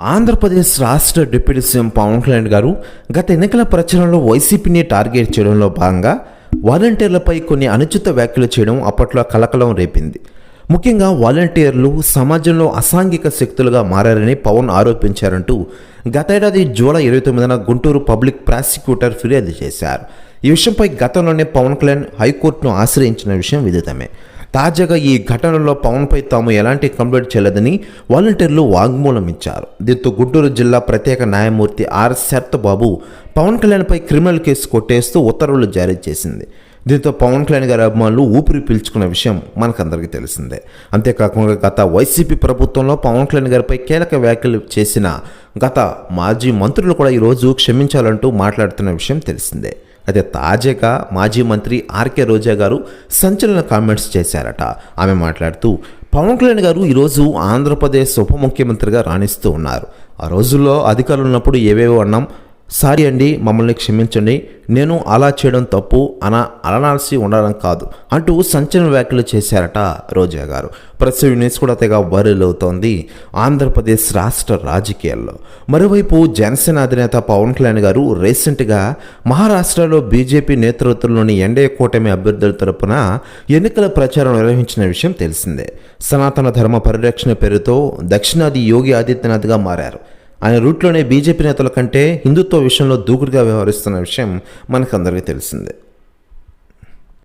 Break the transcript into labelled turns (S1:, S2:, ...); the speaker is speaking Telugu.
S1: ఆంధ్రప్రదేశ్ రాష్ట్ర డిప్యూటీ సీఎం పవన్ కళ్యాణ్ గారు గత ఎన్నికల ప్రచారంలో వైసీపీని టార్గెట్ చేయడంలో భాగంగా వాలంటీర్లపై కొన్ని అనుచిత వ్యాఖ్యలు చేయడం అప్పట్లో కలకలం రేపింది. ముఖ్యంగా వాలంటీర్లు సమాజంలో అసాంఘిక శక్తులుగా మారారని పవన్ ఆరోపించారంటూ గతేడాది జూలై ఇరవై తొమ్మిదిన గుంటూరు పబ్లిక్ ప్రాసిక్యూటర్ ఫిర్యాదు చేశారు. ఈ విషయంపై గతంలోనే పవన్ కళ్యాణ్ హైకోర్టును ఆశ్రయించిన విషయం విదితమే. తాజాగా ఈ ఘటనలో పవన్పై తాము ఎలాంటి కంప్లైంట్ చేయలేదని వాలంటీర్లు వాగ్మూలం ఇచ్చారు. దీంతో గుంటూరు జిల్లా ప్రత్యేక న్యాయమూర్తి ఆర్ శరత్బాబు పవన్ కళ్యాణ్పై క్రిమినల్ కేసు కొట్టేస్తూ ఉత్తర్వులు జారీ చేసింది. దీంతో పవన్ కళ్యాణ్ గారి అభిమానులు ఊపిరి పీల్చుకున్న విషయం మనకందరికీ తెలిసిందే. అంతేకాకుండా గత వైసీపీ ప్రభుత్వంలో పవన్ కళ్యాణ్ గారిపై కీలక వ్యాఖ్యలు చేసిన గత మాజీ మంత్రులు కూడా ఈరోజు క్షమించాలంటూ మాట్లాడుతున్న విషయం తెలిసిందే. అయితే తాజాగా మాజీ మంత్రి ఆర్కే రోజా గారు సంచలన కామెంట్స్ చేశారట. ఆమె మాట్లాడుతూ పవన్ కళ్యాణ్ గారు ఈరోజు ఆంధ్రప్రదేశ్ ఉప ముఖ్యమంత్రిగా రాణిస్తూ ఉన్నారు. ఆ రోజుల్లో అధికారులు ఉన్నప్పుడు ఏవేవో అన్నాం సారీ అండి మమ్మల్ని క్షమించండి. నేను అలా చేయడం తప్పు అన అలనాల్సి ఉండడం కాదు అంటూ సంచలన వ్యాఖ్యలు చేశారట రోజా గారు. ప్రస్తుత న్యూస్ కూడా తెగ వైరల్ అవుతోంది ఆంధ్రప్రదేశ్ రాష్ట్ర రాజకీయాల్లో. మరోవైపు జనసేన అధినేత పవన్ కళ్యాణ్ గారు రీసెంట్గా మహారాష్ట్రలో బీజేపీ నేతృత్వంలోని ఎన్డీఏ కూటమి అభ్యర్థుల తరపున ఎన్నికల ప్రచారం నిర్వహించిన విషయం తెలిసిందే. సనాతన ధర్మ పరిరక్షణ పేరుతో దక్షిణాది యోగి ఆదిత్యనాథ్గా మారారు. ఆయన రూట్లోనే బీజేపీ నేతల కంటే హిందుత్వ విషయంలో దూకుడుగా వ్యవహరిస్తున్న విషయం మనకందరికీ తెలిసిందే.